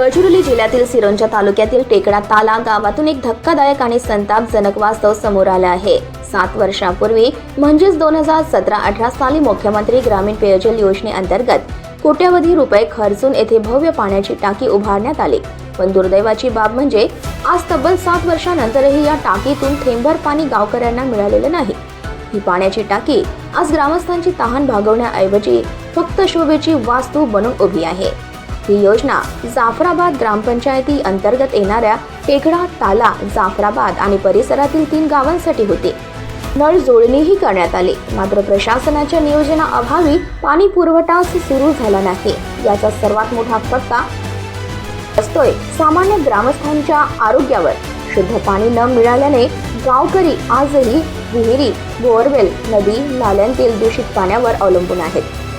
गडचिरोली जिल्ह्यातील सिरोंजा तालुक्यातील टेकडा ताला गावातून एक धक्कादायक आणि संतापजनक वास्तव समोर आलं आहे. सात वर्षापूर्वी म्हणजेच दोन हजार सतरा अठरा साली मुख्यमंत्री ग्रामीण पेयजल योजनेअंतर्गत कोट्यवधी रुपये खर्चून येथे भव्य पाण्याची टाकी उभारण्यात आली. पण दुर्दैवाची बाब म्हणजे आज तब्बल सात वर्षानंतरही या टाकीतून थेंबर पाणी गावकऱ्यांना मिळालेलं नाही. ही पाण्याची टाकी आज ग्रामस्थांची तहान भागवण्याऐवजी फक्त शोभेची वास्तू बनून उभी आहे. ही योजना जाफराबाद ग्रामपंचायती अंतर्गत येणाऱ्या टेकडा ताला जाफराबाद आणि परिसरातील तीन गावांसाठी होती. नळ जोडणीही करण्यात आली. मात्र प्रशासनाच्या नियोजनाअभावी पाणी पुरवठाच सुरू झाला नाही. याचा सर्वात मोठा फटका असतोय सामान्य ग्रामस्थांच्या आरोग्यावर. शुद्ध पाणी न मिळाल्याने गावकरी आजही विहिरी बोअरवेल नदी नाल्यांतील दूषित पाण्यावर अवलंबून आहेत.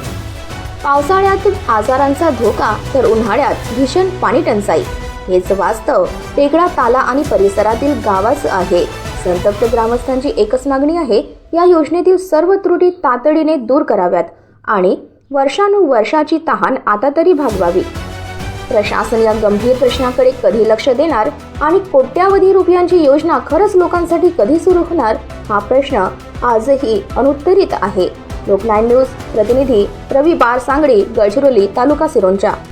पावसाळ्यात आजारांचा धोका तर उन्हाळ्यात भीषण पाणी टंचाई. हेच वास्तव टेकडा ताला आणि परिसरातील गावाचं आहे. संतप्त ग्रामस्थांची एकच मागणी आहे या योजनेतील सर्व त्रुटी तातडीने दूर कराव्यात आणि वर्षानुवर्षाची तहान आता तरी भागवावी. प्रशासन या गंभीर प्रश्नाकडे कधी लक्ष देणार आणि कोट्यावधी रुपयांची योजना खरंच लोकांसाठी कधी सुरू होणार हा प्रश्न आजही अनुत्तरित आहे. लोकनायन न्यूज प्रतिनिधी रवी बार सांगडी गडचिरोली तालुका सिरोंचा